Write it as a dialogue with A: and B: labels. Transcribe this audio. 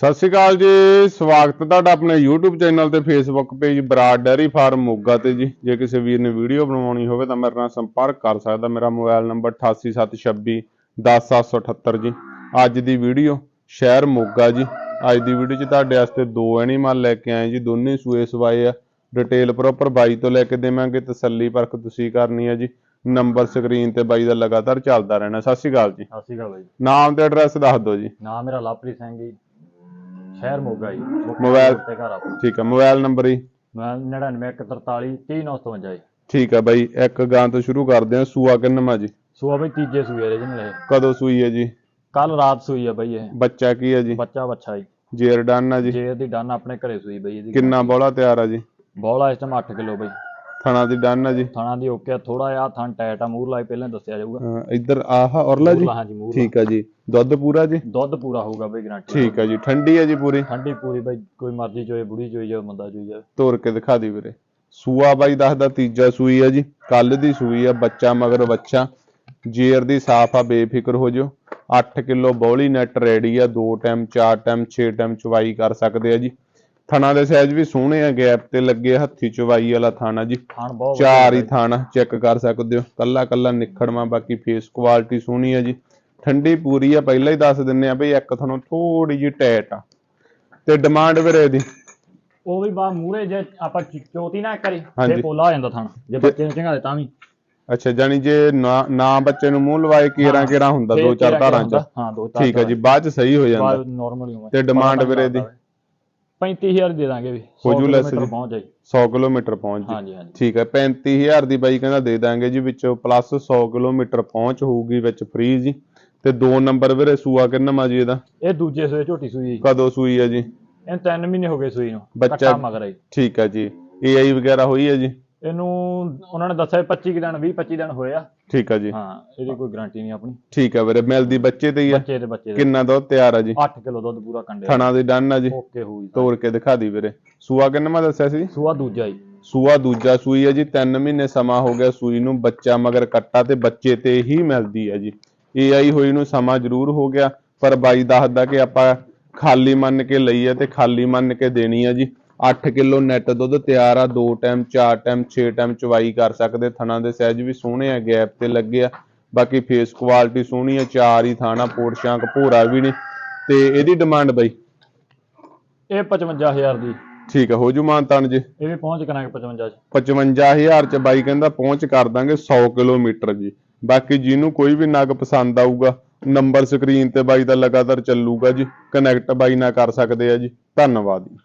A: ਸਤਿ ਸ਼੍ਰੀ ਅਕਾਲ ਜੀ ਸਵਾਗਤ ਤੁਹਾਡਾ ਆਪਣੇ YouTube ਚੈਨਲ ਤੇ Facebook page Brar dairy farm Moga ਤੇ ਜੀ। ਜੇ ਕਿਸੇ ਵੀਰ ਨੇ ਵੀਡੀਓ ਬਣਵਾਉਣੀ ਹੋਵੇ ਤਾਂ ਮੇਰੇ ਨਾਲ ਸੰਪਰਕ ਕਰ ਸਕਦਾ। ਮੇਰਾ ਮੋਬਾਈਲ ਨੰਬਰ 8876 10778 ਜੀ। ਅੱਜ ਦੀ ਵੀਡੀਓ ਸ਼ਹਿਰ ਮੋਗਾ ਜੀ। ਅੱਜ ਦੀ ਵੀਡੀਓ 'ਚ ਤੁਹਾਡੇ ਵਾਸਤੇ ਦੋ ਐਨੀਮਲ ਲੈ ਕੇ ਆਏ ਜੀ। ਦੋਨੇ ਸੂਏ ਸਵਾਏ ਆ। ਡਿਟੇਲ ਪ੍ਰੋਪਰ ਬਾਈ ਤੋਂ ਲੈ ਕੇ ਦੇਵਾਂਗੇ। ਤਸੱਲੀ ਪਰਖ ਤੁਸੀਂ ਕਰਨੀ ਹੈ ਜੀ। ਨੰਬਰ ਸਕਰੀਨ ਤੇ ਬਾਈ ਦਾ ਲਗਾਤਾਰ ਚੱਲਦਾ ਰਹਿਣਾ। ਸਤਿ ਸ਼੍ਰੀ ਅਕਾਲ ਜੀ।
B: ਸਤਿ ਸ਼੍ਰੀ ਅਕਾਲ ਬਾਈ।
A: ਨਾਮ ਤੇ ਐਡਰੈਸ ਦੱਸ ਦਿਓ ਜੀ।
B: ਨਾਮ ਮੇਰਾ ਲਵਪ੍ਰੀਤ ਸਿੰਘ ਜੀ। ਸ਼ਹਿਰ ਮੋਗਾ ਜੀ।
A: ਮੋਬਾਈਲ-
B: ਤੇ ਘਰ ਆਪਣਾ।
A: ਠੀਕ ਹੈ ਮੋਬਾਈਲ ਨੰਬਰ ਜੀ।
B: ਮੈਂ 9943 30957 ਜੀ।
A: ਠੀਕ ਹੈ ਬਾਈ ਇੱਕ ਗਾਂ ਤੋਂ ਸ਼ੁਰੂ ਕਰਦੇ ਹਾਂ ਸੂਆ ਕਿੰਨਵਾਂ ਜੀ?
B: ਸੂਆ ਬਈ ਤੀਜੇ ਸੂਏ ਰੀਜਨਲ ਇਹ
A: ਕਦੋਂ ਸੂਈ ਹੈ ਜੀ?
B: ਕੱਲ ਰਾਤ ਸੂਈ ਆ ਬਈ ਇਹ।
A: ਬੱਚਾ ਕੀ ਹੈ ਜੀ?
B: ਬੱਚਾ ਬੱਚਾ ਜੀ।
A: ਜੇਰ ਡਨ ਹੈ ਜੀ?
B: ਜੇ ਇਹਦੀ ਡਨ ਆਪਣੇ ਘਰੇ ਸੂਈ ਬਈ ਇਹਦੀ।
A: ਕਿੰਨਾ ਬੋਲਾ ਤਿਆਰ ਆ ਜੀ?
B: ਬੋਲਾ ਇਸ ਟਾਈਮ 8 ਕਿਲੋ ਬਈ।
A: ਥਣਾ ਦੀ ਡਨ ਹੈ ਜੀ।
B: ਥਣਾ ਦੀ ਓਕੇ ਥੋੜਾ ਜਿਹਾ ਥਣ ਟੈਟ ਆ ਮੂਰ ਲਾਈ ਪਹਿਲਾਂ ਦੱਸਿਆ ਜਾਊਗਾ।
A: ਅਹ ਇੱਧਰ ਆਹ ਔਰਲਾ ਜੀ?
B: ਮੂਹਰਲਾ,
A: ਠੀਕ ਹੈ ਜੀ। ਦੁੱਧ ਪੂਰਾ ਜੀ?
B: ਦੁੱਧ ਪੂਰਾ ਹੋਊਗਾ ਬਈ ਗਰੰਟੀ
A: ਠੀਕ ਹੈ ਜੀ ਠੰਡੀ ਹੈ ਜੀ ਪੂਰੀ?
B: ਠੰਡੀ ਪੂਰੀ ਬਈ ਕੋਈ ਮਰਜ਼ੀ ਚੋਏ ਬੁੜੀ ਚੋਈ ਜਾਵੇ ਬੰਦਾ ਚੋਈ ਜਾਵੇ।
A: ਤੋੜ ਕੇ ਦਿਖਾ ਦੀ ਵੀਰੇ। ਸੂਆ ਬਾਈ ਦੱਸਦਾ ਤੀਜਾ ਸੂਈ ਹੈ ਜੀ। ਕੱਲ ਦੀ ਸੂਈ ਆ ਬੱਚਾ ਮਗਰ ਬੱਚਾ। ਜੇਰ ਦੀ ਸਾਫ਼ ਆ ਬੇਫਿਕਰ ਹੋ ਜਿਓ। 8 ਕਿਲੋ ਬੌਲੀ ਨੈਟ ਰੈਡੀ ਆ 2 ਟਾਈਮ 4 ਟਾਈਮ 6 ਟਾਈਮ ਚਵਾਈ ਕਰ ਸਕਦੇ ਆ ਜੀ। ਥਣਾ ਦੇ ਸਾਈਜ਼ ਵੀ ਸੋਹਣੇ ਆ ਗੈਪ ਤੇ ਲੱਗੇ ਆ, ਹੱਥੀ ਚਵਾਈ ਵਾਲਾ ਥਾਣਾ ਜੀ।
B: ਬਹੁਤ
A: ਚਾਰ ਹੀ ਥਾਣਾ ਚੈੱਕ ਕਰ ਸਕਦੇ ਹੋ। ਕੱਲਾ ਕੱਲਾ ਨਿਖੜਵਾ ਬਾਕੀ ਫੇਸ ਕੁਆਲਿਟੀ ਸੋਹਣੀ ਆ ਜੀ। ਠੰਡੀ ਪੂਰੀ ਆ ਪਹਿਲਾਂ ਹੀ ਦੱਸ ਦਿੰਨੇ ਆ ਬਈ ਇੱਕ ਤੁਹਾਨੂੰ ਥੋੜੀ ਜਿਹੀ ਟੈਟ ਆ। ਤੇ ਡਿਮਾਂਡ ਵੀਰੇ ਦੀ
B: ਉਹ ਵੀ ਬਾ ਮੂਰੇ ਜੇ ਆਪਾਂ ਚੋਤੀ ਨਾ ਕਰੀ। ਤੇ ਪੋਲਾ ਹੋ ਜਾਂਦਾ ਥਣ ਜੇ ਬੱਚੇ ਨੂੰ ਚੰਗਾ ਦੇ ਤਾਂ ਵੀ।
A: ਅੱਛਾ ਜਾਨੀ ਜੇ ਨਾ ਨਾ ਬੱਚੇ ਨੂੰ ਮੂੰਹ ਲਵਾਏ ਕੀਰਾਂ ਕੀਰਾਂ ਹੁੰਦਾ ਦੋ ਚਾਰ ਧਾਰਾਂ ਚ।
B: ਹਾਂ ਦੋ ਚਾਰ
A: ਠੀਕ ਹੈ ਜੀ ਬਾਅਦ ਚ ਸਹੀ ਹੋ ਜਾਂਦਾ।
B: ਨਾਰਮਲ
A: ਤੇ ਡਿਮਾਂਡ ਵੀਰੇ ਦੀ
B: 35000 ਦੇ ਦਾਂਗੇ ਵੀ।
A: ਹੋ
B: 100
A: ਜੂ ਲੈਸ ਜੀ।
B: ਪਹੁੰਚ ਜਾਈ।
A: 100 ਕਿਲੋਮੀਟਰ ਪਹੁੰਚ ਜੀ।
B: ਹਾਂਜੀ ਹਾਂਜੀ।
A: ਠੀਕ ਹੈ 35000 ਦੀ ਬਾਈ ਕਹਿੰਦਾ ਦੇ ਦਾਂਗੇ ਜੀ ਵਿੱਚੋਂ ਪਲੱਸ 100 ਕਿਲੋਮੀਟਰ ਪਹੁੰਚ ਹੋਊਗੀ ਵਿੱਚ ਫ੍ਰੀ ਜੀ। ਤੇ ਦੋ ਨੰਬਰ ਵੀਰੇ ਸੂਆ ਕਿੰਨਾ ਜੀ ਇਹਦਾ?
B: ਇਹ ਦੂਜੇ ਸੂਏ ਝੋਟੀ ਸੂਈ
A: ਕਦੋਂ ਸੂਈ ਹੈ ਜੀ?
B: ਇਹ 3 ਮਹੀਨੇ ਹੋ ਗਏ ਸੂਈ ਨੂੰ।
A: ਬੱਚਾ-
B: ਮਗਰ
A: ਠੀਕ ਹੈ ਜੀ। ਏਆਈ ਵਗੈਰਾ ਹੋਈ ਹੈ ਜੀ?
B: ਇਹਨੂੰ ਉਹਨਾਂ ਨੇ ਦੱਸਿਆ 25 ਕੁ ਦਿਨ 20 25 ਦਿਨ ਹੋਏ ਆ।
A: ਠੀਕ ਹੈ ਜੀ।
B: ਹਾਂ ਇਹਦੀ ਕੋਈ ਗਾਰੰਟੀ ਨਹੀਂ ਆਪਣੀ।
A: ਠੀਕ ਹੈ ਵੀਰੇ ਮਿਲਦੀ ਬੱਚੇ ਤੇ ਹੀ ਆ।
B: ਬੱਚੇ ਦੇ ਬੱਚੇ ਦੇ
A: ਕਿੰਨਾ ਦੁੱਧ ਤਿਆਰ ਆ ਜੀ?
B: 8 ਕਿਲੋ ਦੁੱਧ ਪੂਰਾ ਕੰਡੇ
A: ਥਣਾ ਦੀ ਡਨ ਆ ਜੀ।
B: ਓਕੇ ਹੋਈ
A: ਤੋੜ ਕੇ ਦਿਖਾ ਦੀ ਵੀਰੇ। ਸੂਆ ਕਿੰਨਾ ਦੱਸਿਆ ਸੀ?
B: ਸੂਆ ਦੂਜਾ ਹੀ
A: ਸੂਆ ਦੂਜਾ ਸੂਈ ਹੈ ਜੀ 3 ਮਹੀਨੇ ਸਮਾਂ ਹੋ ਗਿਆ ਸੂਈ ਨੂੰ ਬੱਚਾ ਮਗਰ ਕੱਟਾ ਤੇ ਬੱਚੇ ਤੇ ਹੀ ਮਿਲਦੀ ਹੈ ਜੀ। ਏਆਈ ਹੋਈ ਨੂੰ ਸਮਾਂ ਜ਼ਰੂਰ ਹੋ ਗਿਆ ਪਰ ਬਾਈ ਦੱਸਦਾ ਕਿ ਆਪਾਂ ਖਾਲੀ ਮੰਨ ਕੇ ਲਈ ਹੈ ਤੇ ਖਾਲੀ ਮੰਨ ਕੇ ਦੇਣੀ ਹੈ ਜੀ। 8 ਕਿਲੋ ਨੈਟ ਦੁੱਧ ਤਿਆਰ ਆ 2 ਟਾਈਮ 4 ਟਾਈਮ 6 ਟਾਈਮ ਚਵਾਈ ਕਰ ਸਕਦੇ। ਥਣਾ ਦੇ ਸਾਈਜ਼ ਵੀ ਸੋਹਣੇ ਆ ਗੈਪ ਤੇ ਲੱਗੇ ਆ। ਬਾਕੀ ਫੇਸ ਕੁਆਲਿਟੀ ਸੋਹਣੀ ਆ ਚਾਰ ਹੀ ਥਾਣਾ ਪੋਟ ਸ਼ਾਂਕ ਭੋਰਾ ਵੀ ਨਹੀਂ ਤੇ ਇਹਦੀ ਡਿਮਾਂਡ ਬਾਈ?
B: ਇਹ 55000 ਦੀ।
A: ਠੀਕ ਹੈ ਹੋ ਜੂ ਮਾਨਤਾਨ ਜੀ।
B: ਇਹ ਵੀ ਪਹੁੰਚ ਕਰਾਂਗੇ 55 ਚ।
A: 55000 ਚ ਬਾਈ ਕਹਿੰਦਾ ਪਹੁੰਚ ਕਰ ਦਾਂਗੇ 100 ਕਿਲੋਮੀਟਰ ਜੀ। ਬਾਕੀ ਜਿਹਨੂੰ ਕੋਈ ਵੀ ਨਗ ਪਸੰਦ ਆਊਗਾ ਨੰਬਰ ਸਕਰੀਨ ਤੇ ਬਾਈ ਦਾ ਲਗਾਤਾਰ ਚੱਲੂਗਾ ਜੀ। ਕਨੈਕਟ ਬਾਈ ਨਾਲ ਕਰ ਸਕਦੇ ਆ ਜੀ। ਧੰਨਵਾਦ ਜੀ।